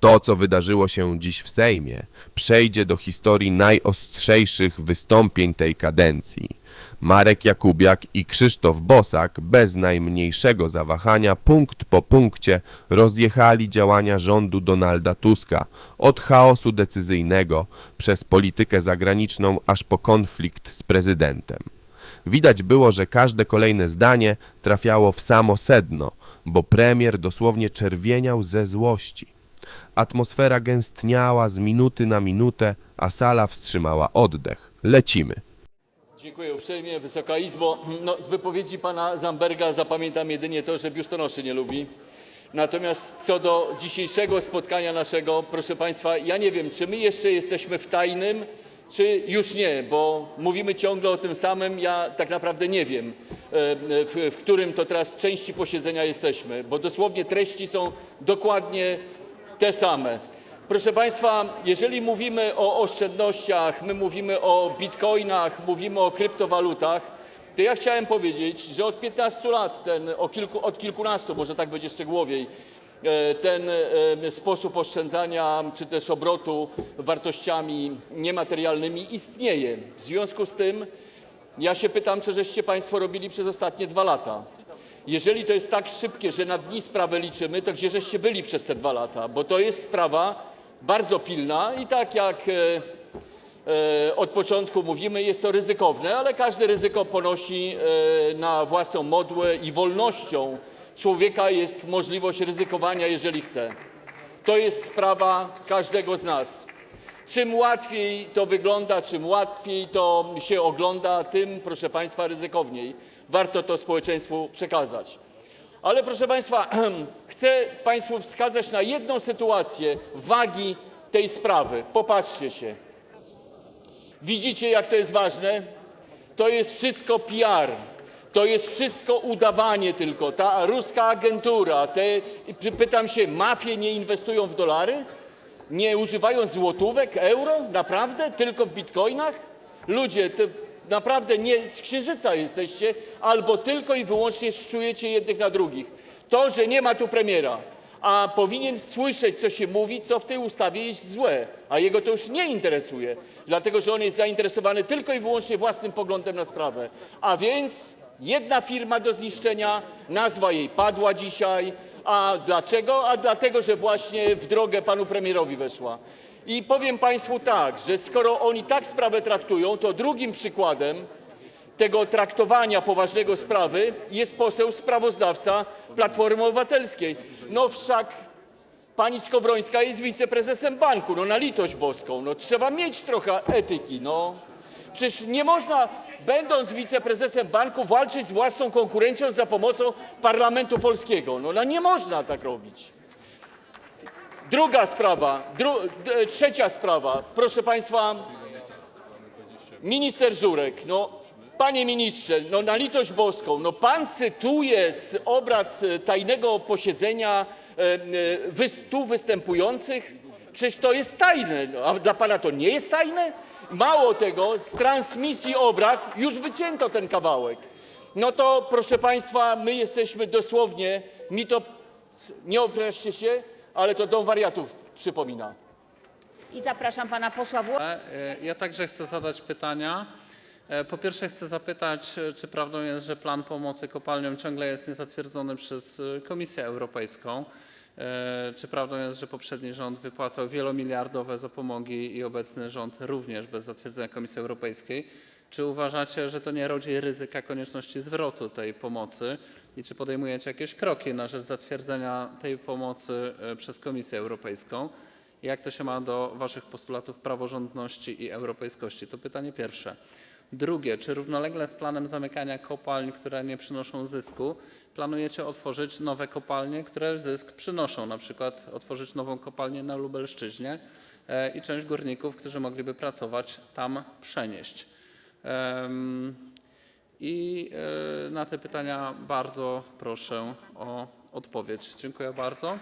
To, co wydarzyło się dziś w Sejmie, przejdzie do historii najostrzejszych wystąpień tej kadencji. Marek Jakubiak i Krzysztof Bosak bez najmniejszego zawahania punkt po punkcie rozjechali działania rządu Donalda Tuska od chaosu decyzyjnego przez politykę zagraniczną aż po konflikt z prezydentem. Widać było, że każde kolejne zdanie trafiało w samo sedno, bo premier dosłownie czerwieniał ze złości. Atmosfera gęstniała z minuty na minutę, a sala wstrzymała oddech. Lecimy. Dziękuję uprzejmie, Wysoka Izbo. No, z wypowiedzi pana Zamberga zapamiętam jedynie to, że biustonoszy nie lubi. Natomiast co do dzisiejszego spotkania naszego, proszę państwa, ja nie wiem, czy my jeszcze jesteśmy w tajnym, czy już nie, bo mówimy ciągle o tym samym, ja tak naprawdę nie wiem, e, w, w którym to teraz części posiedzenia jesteśmy, bo dosłownie treści są dokładnie te same. Proszę Państwa, jeżeli mówimy o oszczędnościach, my mówimy o bitcoinach, mówimy o kryptowalutach, to ja chciałem powiedzieć, że od 15 lat, ten, kilku, od kilkunastu, może tak będzie szczegółowiej, e, ten e, sposób oszczędzania czy też obrotu wartościami niematerialnymi istnieje. W związku z tym ja się pytam, co żeście Państwo robili przez ostatnie dwa lata. Jeżeli to jest tak szybkie, że na dni sprawę liczymy, to gdzie żeście byli przez te dwa lata? Bo to jest sprawa bardzo pilna i tak jak e, e, od początku mówimy, jest to ryzykowne, ale każde ryzyko ponosi e, na własną modłę i wolnością człowieka jest możliwość ryzykowania, jeżeli chce. To jest sprawa każdego z nas. Czym łatwiej to wygląda, czym łatwiej to się ogląda, tym, proszę Państwa, ryzykowniej. Warto to społeczeństwu przekazać. Ale proszę Państwa, chcę Państwu wskazać na jedną sytuację wagi tej sprawy. Popatrzcie się. Widzicie, jak to jest ważne? To jest wszystko PR. To jest wszystko udawanie tylko. Ta ruska agentura, te, py- pytam się, mafie nie inwestują w dolary? Nie używają złotówek, euro? Naprawdę? Tylko w bitcoinach? Ludzie, to naprawdę nie z księżyca jesteście, albo tylko i wyłącznie szczujecie jednych na drugich. To, że nie ma tu premiera, a powinien słyszeć, co się mówi, co w tej ustawie jest złe, a jego to już nie interesuje, dlatego że on jest zainteresowany tylko i wyłącznie własnym poglądem na sprawę. A więc jedna firma do zniszczenia, nazwa jej padła dzisiaj. A dlaczego? A dlatego, że właśnie w drogę panu premierowi weszła. I powiem państwu tak, że skoro oni tak sprawę traktują, to drugim przykładem tego traktowania poważnego sprawy jest poseł sprawozdawca Platformy Obywatelskiej. No wszak pani Skowrońska jest wiceprezesem banku, no na litość boską, no trzeba mieć trochę etyki, no. Przecież nie można, będąc wiceprezesem banku, walczyć z własną konkurencją za pomocą Parlamentu Polskiego. No, no nie można tak robić. Druga sprawa, dru, trzecia sprawa, proszę Państwa, Minister Żurek, no panie ministrze, no na litość boską, no pan cytuje z obrad e, tajnego posiedzenia e, e, wys, tu występujących? Przecież to jest tajne, no, a dla pana to nie jest tajne? Mało tego, z transmisji obrad już wycięto ten kawałek. No to proszę państwa, my jesteśmy dosłownie, mi to, nie obraźcie się, ale to dom wariatów przypomina. I zapraszam pana posła Wło- E, Ja także chcę zadać pytania. E, Po pierwsze chcę zapytać, e, czy prawdą jest, że plan pomocy kopalniom ciągle jest niezatwierdzony przez e, Komisję Europejską? E, Czy prawdą jest, że poprzedni rząd wypłacał wielomiliardowe zapomogi i obecny rząd również bez zatwierdzenia Komisji Europejskiej? Czy uważacie, że to nie rodzi ryzyka konieczności zwrotu tej pomocy i czy podejmujecie jakieś kroki na rzecz zatwierdzenia tej pomocy e, przez Komisję Europejską? Jak to się ma do Waszych postulatów praworządności i europejskości? To pytanie pierwsze. Drugie, czy równolegle z planem zamykania kopalń, które nie przynoszą zysku, planujecie otworzyć nowe kopalnie, które zysk przynoszą? Na przykład otworzyć nową kopalnię na Lubelszczyźnie e, i część górników, którzy mogliby pracować tam przenieść. I e, na te pytania bardzo proszę o odpowiedź. Dziękuję bardzo.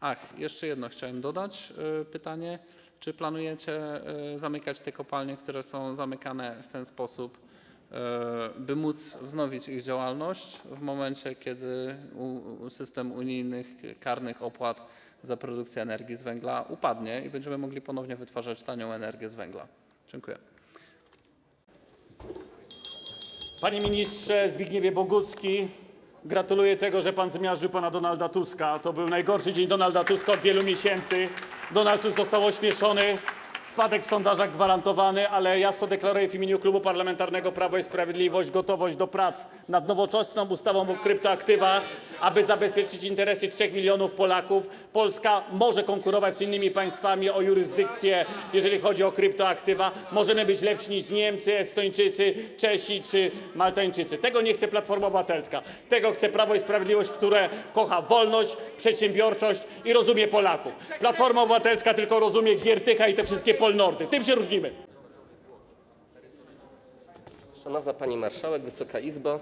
Ach, jeszcze jedno chciałem dodać y, pytanie. Czy planujecie y, zamykać te kopalnie, które są zamykane w ten sposób by móc wznowić ich działalność w momencie, kiedy system unijnych karnych opłat za produkcję energii z węgla upadnie i będziemy mogli ponownie wytwarzać tanią energię z węgla. Dziękuję. Panie ministrze Zbigniewie Bogucki, gratuluję tego, że pan zmiażdżył pana Donalda Tuska. To był najgorszy dzień Donalda Tuska od wielu miesięcy. Donald Tusk został ośmieszony, spadek w sondażach gwarantowany, ale jasno deklaruję w imieniu Klubu Parlamentarnego Prawo i Sprawiedliwość gotowość do prac nad nowoczesną ustawą o kryptoaktywach, aby zabezpieczyć interesy 3 milionów Polaków. Polska może konkurować z innymi państwami o jurysdykcję, jeżeli chodzi o kryptoaktywa. Możemy być lepsi niż Niemcy, Estończycy, Czesi czy Maltańczycy. Tego nie chce Platforma Obywatelska. Tego chce Prawo i Sprawiedliwość, które kocha wolność, przedsiębiorczość i rozumie Polaków. Platforma Obywatelska tylko rozumie Giertycha i te wszystkie polnordy. Tym się różnimy. Szanowna Pani Marszałek, Wysoka Izbo,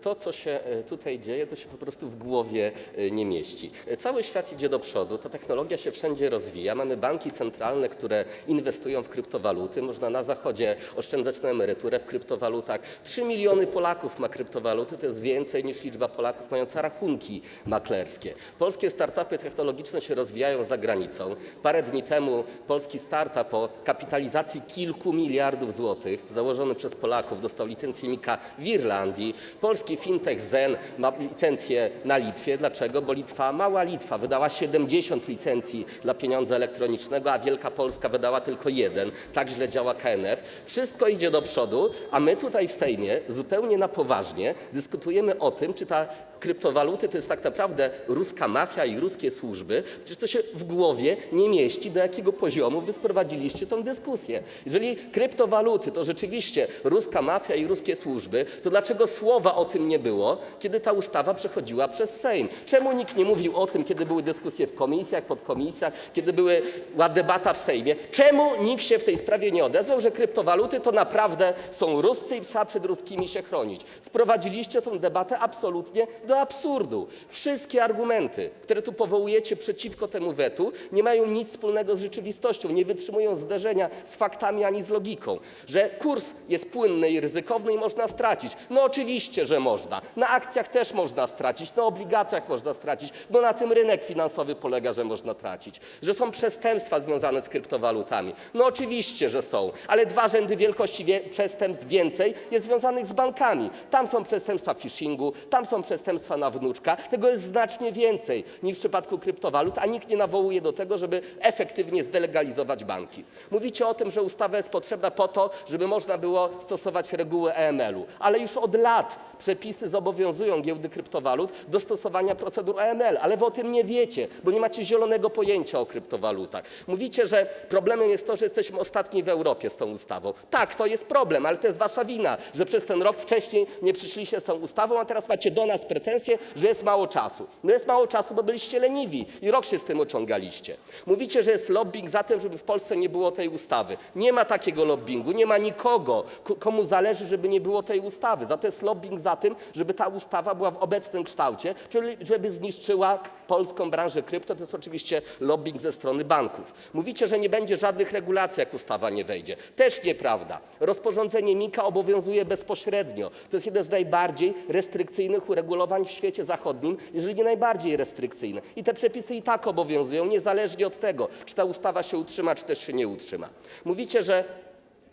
to co się e, tutaj dzieje, to się po prostu w głowie e, nie mieści. E, Cały świat idzie do przodu, ta technologia się wszędzie rozwija, mamy banki centralne, które inwestują w kryptowaluty, można na zachodzie oszczędzać na emeryturę w kryptowalutach. 3 miliony Polaków ma kryptowaluty, to jest więcej niż liczba Polaków mająca rachunki maklerskie. Polskie startupy technologiczne się rozwijają za granicą. Parę dni temu polski startup o kapitalizacji kilku miliardów złotych, założony przez Polaków, dostał licencję MIKA w Irlandii. Polski fintech Zen ma licencję na Litwie. Dlaczego? Bo Litwa, mała Litwa, wydała 70 licencji dla pieniądza elektronicznego, a Wielka Polska wydała tylko jeden. Tak źle działa KNF. Wszystko idzie do przodu, a my tutaj w Sejmie zupełnie na poważnie dyskutujemy o tym, czy ta kryptowaluty to jest tak naprawdę ruska mafia i ruskie służby, przecież to się w głowie nie mieści, do jakiego poziomu wy sprowadziliście tą dyskusję. Jeżeli kryptowaluty to rzeczywiście ruska mafia i ruskie służby, to dlaczego słowa o tym nie było, kiedy ta ustawa przechodziła przez Sejm? Czemu nikt nie mówił o tym, kiedy były dyskusje w komisjach, podkomisjach, kiedy była debata w Sejmie? Czemu nikt się w tej sprawie nie odezwał, że kryptowaluty to naprawdę są ruscy i trzeba przed ruskimi się chronić? Wprowadziliście tę debatę absolutnie do absurdu. Wszystkie argumenty, które tu powołujecie przeciwko temu wetu, nie mają nic wspólnego z rzeczywistością, nie wytrzymują zderzenia z faktami ani z logiką. Że kurs jest płynny i ryzykowny i można stracić. No oczywiście, że można. Na akcjach też można stracić, na obligacjach można stracić, bo na tym rynek finansowy polega, że można tracić. Że są przestępstwa związane z kryptowalutami. No oczywiście, że są, ale dwa rzędy wielkości wie- przestępstw więcej jest związanych z bankami. Tam są przestępstwa phishingu, tam są przestępstwa na wnuczka. Tego jest znacznie więcej niż w przypadku kryptowalut, a nikt nie nawołuje do tego, żeby efektywnie zdelegalizować banki. Mówicie o tym, że ustawa jest potrzebna po to, żeby można było stosować reguły EML-u, ale już od lat przepisy zobowiązują giełdy kryptowalut do stosowania procedur EML, ale wy o tym nie wiecie, bo nie macie zielonego pojęcia o kryptowalutach. Mówicie, że problemem jest to, że jesteśmy ostatni w Europie z tą ustawą. Tak, to jest problem, ale to jest wasza wina, że przez ten rok wcześniej nie przyszliście z tą ustawą, a teraz macie do nas pretensje, że jest mało czasu. No jest mało czasu, bo byliście leniwi i rok się z tym ociągaliście. Mówicie, że jest lobbying za tym, żeby w Polsce nie było tej ustawy. Nie ma takiego lobbingu, nie ma nikogo, komu zależy, żeby nie było tej ustawy. Za to jest lobbying za tym, żeby ta ustawa była w obecnym kształcie, czyli żeby zniszczyła polską branżę krypto. To jest oczywiście lobbying ze strony banków. Mówicie, że nie będzie żadnych regulacji, jak ustawa nie wejdzie. Też nieprawda. Rozporządzenie MIKA obowiązuje bezpośrednio. To jest jeden z najbardziej restrykcyjnych uregulowań w świecie zachodnim, jeżeli nie najbardziej restrykcyjne. I te przepisy i tak obowiązują, niezależnie od tego, czy ta ustawa się utrzyma, czy też się nie utrzyma. Mówicie, że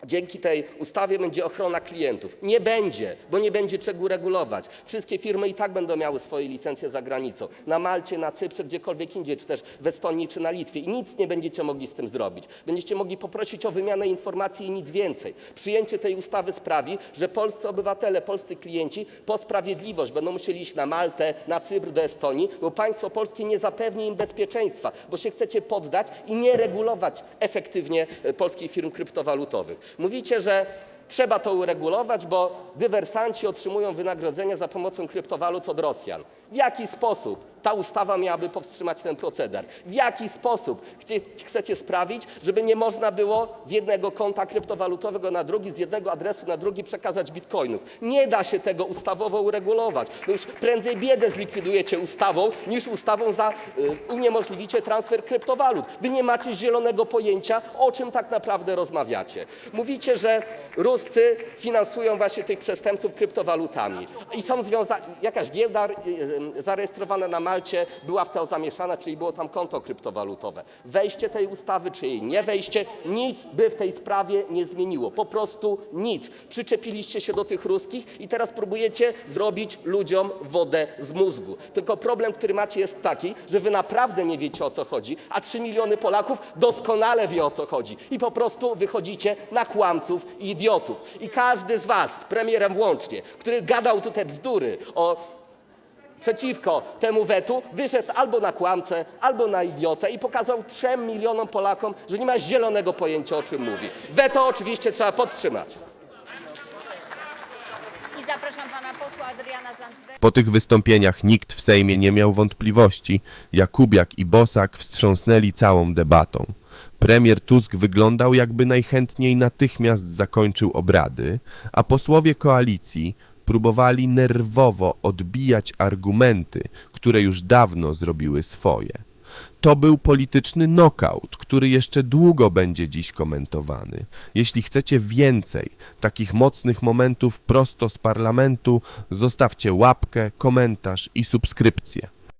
Dzięki tej ustawie będzie ochrona klientów. Nie będzie, bo nie będzie czego regulować. Wszystkie firmy i tak będą miały swoje licencje za granicą. Na Malcie, na Cyprze, gdziekolwiek indziej, czy też w Estonii, czy na Litwie. I nic nie będziecie mogli z tym zrobić. Będziecie mogli poprosić o wymianę informacji i nic więcej. Przyjęcie tej ustawy sprawi, że polscy obywatele, polscy klienci po sprawiedliwość będą musieli iść na Maltę, na Cypr, do Estonii, bo państwo polskie nie zapewni im bezpieczeństwa, bo się chcecie poddać i nie regulować efektywnie e, polskich firm kryptowalutowych. Mówicie, że trzeba to uregulować, bo dywersanci otrzymują wynagrodzenia za pomocą kryptowalut od Rosjan. W jaki sposób ta ustawa miałaby powstrzymać ten proceder. W jaki sposób chcie, chcecie sprawić, żeby nie można było z jednego konta kryptowalutowego na drugi, z jednego adresu na drugi przekazać bitcoinów? Nie da się tego ustawowo uregulować. No już prędzej biedę zlikwidujecie ustawą, niż ustawą za, y, uniemożliwicie transfer kryptowalut. Wy nie macie zielonego pojęcia, o czym tak naprawdę rozmawiacie. Mówicie, że Ruscy finansują właśnie tych przestępców kryptowalutami i są związani, jakaś giełda y, y, zarejestrowana na Malcie była w to zamieszana, czyli było tam konto kryptowalutowe. Wejście tej ustawy, czy jej nie wejście, nic by w tej sprawie nie zmieniło. Po prostu nic. Przyczepiliście się do tych ruskich i teraz próbujecie zrobić ludziom wodę z mózgu. Tylko problem, który macie jest taki, że wy naprawdę nie wiecie o co chodzi, a 3 miliony Polaków doskonale wie o co chodzi. I po prostu wychodzicie na kłamców i idiotów. I każdy z was, z premierem włącznie, który gadał tutaj bzdury o przeciwko temu wetu, wyszedł albo na kłamcę, albo na idiotę i pokazał trzem milionom Polakom, że nie ma zielonego pojęcia o czym mówi. Weto oczywiście trzeba podtrzymać. I zapraszam pana posła Adriana Zandberga. Po tych wystąpieniach nikt w Sejmie nie miał wątpliwości. Jakubiak i Bosak wstrząsnęli całą debatą. Premier Tusk wyglądał, jakby najchętniej natychmiast zakończył obrady, a posłowie koalicji próbowali nerwowo odbijać argumenty, które już dawno zrobiły swoje. To był polityczny knockout, który jeszcze długo będzie dziś komentowany. Jeśli chcecie więcej takich mocnych momentów prosto z parlamentu, zostawcie łapkę, komentarz i subskrypcję.